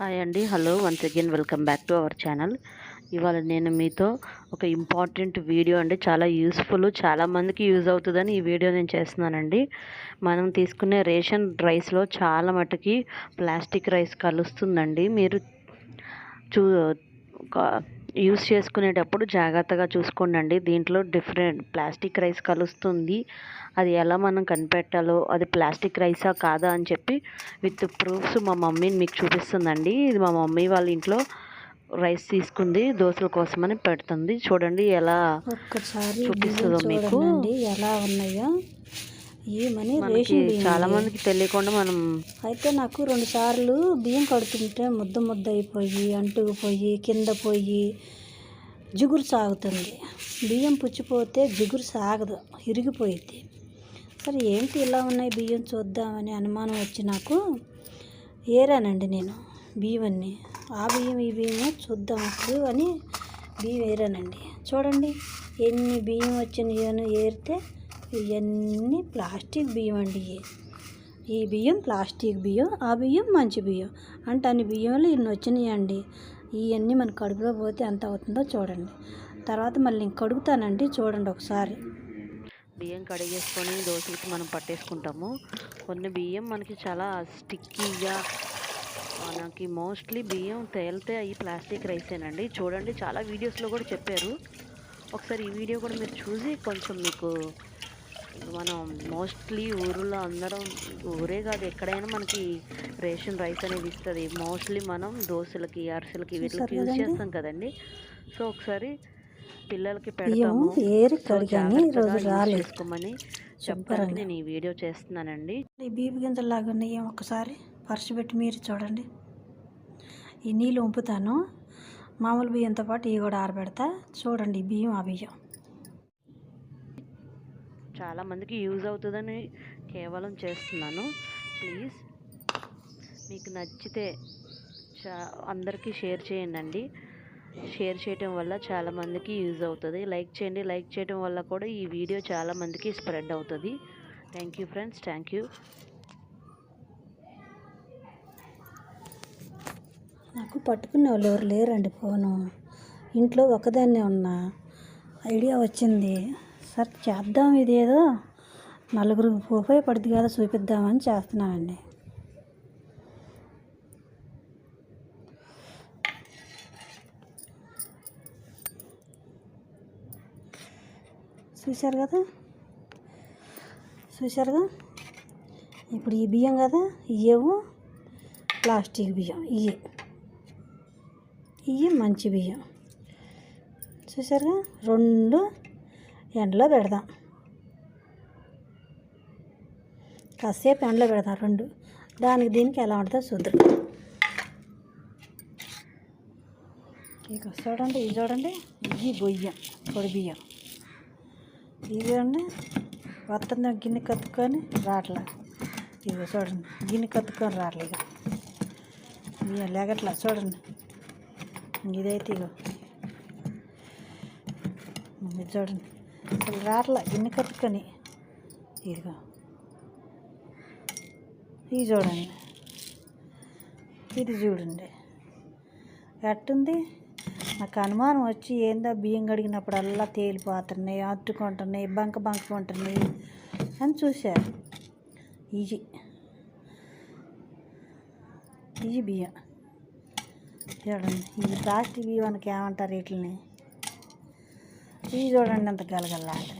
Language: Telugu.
హాయ్ అండి. Hello once again welcome back to our channel ఇవాళ నేను మీతో ఒక ఇంపార్టెంట్ వీడియో అండి. చాలా యూస్ఫుల్ చాలా మందికి యూజ్ అవుతుందని ఈ వీడియో నేను చేస్తున్నానండి. మనం తీసుకునే రేషన్ రైస్లో చాలా మటుకి ప్లాస్టిక్ రైస్ కలుస్తుందండి. మీరు చూ యూస్ చేసుకునేటప్పుడు జాగ్రత్తగా చూసుకోండి దీంట్లో డిఫరెంట్ ప్లాస్టిక్ రైస్ కలుస్తుంది. అది ఎలా మనం కనిపెట్టాలో అది ప్లాస్టిక్ రైసా కాదా అని చెప్పి విత్ ప్రూఫ్స్ మా మమ్మీని మీకు చూపిస్తుందండి. ఇది మా మమ్మీ వాళ్ళ ఇంట్లో రైస్ తీసుకుంది. దోశల కోసమని పెడుతుంది. చూడండి ఎలా ఒక్కసారి చూపిస్తుందో మీకు. ఎలా ఉన్నాయో. ఏమని రేషన్ బియ్యం చాలా. మందికి తెలియకుండా మనం అయితే నాకు రెండు సార్లు బియ్యం కడుతుంటే ముద్ద ముద్ద అయిపోయి అంటుకుపోయి కింద పోయి జిగురు సాగుతుంది. బియ్యం పుచ్చిపోతే జిగురు సాగదు ఇరిగిపోయింది సరే ఏంటి ఇలా ఉన్నాయి బియ్యం చూద్దామని అనుమానం వచ్చి నాకు ఏరానండి నేను బియ్యమన్ని. ఆ బియ్యం ఈ బియ్యం చూద్దాం అసలు అని బియ్యం ఏరానండి. చూడండి ఎన్ని బియ్యం వచ్చినాయో ఏరితే ఇవన్నీ ప్లాస్టిక్ బియ్యం అండి ఈ బియ్యం ప్లాస్టిక్ బియ్యం ఆ బియ్యం మంచి బియ్యం. అంటే అన్ని బియ్యంలో ఇన్ని వచ్చినాయండి. ఇవన్నీ మన కడుపులో పోతే ఎంత అవుతుందో చూడండి. తర్వాత మళ్ళీ ఇంక కడుగుతానండి చూడండి ఒకసారి. బియ్యం కడిగేసుకొని దోశలకి మనం పట్టేసుకుంటాము. కొన్ని బియ్యం మనకి చాలా స్టిక్కీగా మనకి మోస్ట్లీ బియ్యం తేలితే అవి ప్లాస్టిక్ రైసేనండి. చూడండి చాలా వీడియోస్లో కూడా చెప్పారు. ఒకసారి ఈ వీడియో కూడా మీరు చూసి కొంచెం మీకు మనం మోస్ట్లీ ఊరిలో అందరం ఊరే కాదు ఎక్కడైనా మనకి రేషన్ రైస్ అనేది ఇస్తుంది. మోస్ట్లీ మనం దోశలకి అరిసెలకి వీటికి యూజ్? చేస్తాం కదండి. సో ఒకసారి పిల్లలకి పెడతాము. చేసుకోమని చెప్పడానికి నేను ఈ వీడియో చేస్తున్నానండి. ఈ బీపీ గింజలాగా ఉన్నాయి. ఒకసారి పరుచు పెట్టి మీరు చూడండి. ఈ నీళ్ళు ఉంపుతాను. మామూలు బియ్యంతో పాటు ఇవి కూడా ఆరబెడతా. చూడండి బియ్యం ఆ బియ్యం. చాలామందికి యూజ్ అవుతుందని కేవలం చేస్తున్నాను. ప్లీజ్ మీకు నచ్చితే చా అందరికీ షేర్ చేయండి షేర్ చేయటం వల్ల చాలామందికి యూజ్ అవుతుంది. లైక్ చేయండి. లైక్ చేయడం వల్ల కూడా ఈ వీడియో చాలామందికి స్ప్రెడ్ అవుతుంది. Thank you friends. Thank you. నాకు పట్టుకునే వాళ్ళు ఎవరు లేరండి ఫోను. ఇంట్లో ఒకదాన్నే ఉన్నా. ఐడియా వచ్చింది. సరే చేద్దాం ఇదేదో. నలుగురు ఉపయోగపడుద్ది కదా చూపిద్దామని చేస్తున్నామండి చూశారు కదా? చూశారుగా ఇప్పుడు ఈ బియ్యం కదా? ఇవేవో ప్లాస్టిక్ బియ్యం ఇవి ఇవి మంచి బియ్యం. చూసారుగా రెండు ఎండలో పెడదాం. కాసేపు ఎండలో పెడదాం రెండు. దానికి దీనికి ఎలా ఉంటుందో చూద్దాం. ఇక చూడండి ఇది చూడండి. ఇది బొయ్యం పొడి బియ్యం. ఇది చూడండి. వస్తుంది గిన్నె కత్తుకొని రాట్లా. ఇది చూడండి గిన్నె కత్తుకొని రావట్లేదు బియ్యం లేగట్లా చూడండి. ఇదైతే ఇగో ఇది చూడండి. అసలు రాట్ల గిన్నె కట్టుకొని. ఇదిగో. ఇది చూడండి. ఇది చూడండి. ఎట్టుంది? నాకు అనుమానం వచ్చి ఏందో బియ్యం కడిగినప్పుడల్లా తేలిపోతున్నాయి అట్టుకుంటున్నాయి బంక బంకుంటున్నాయి అని చూశారు ఈజీ ఈజీ బియ్యం. చూడండి. ఇది ప్లాస్టిక్ బియ్యం ఏమంటారు వీటిని ఇవి చూడండి గలగల్లా అంటే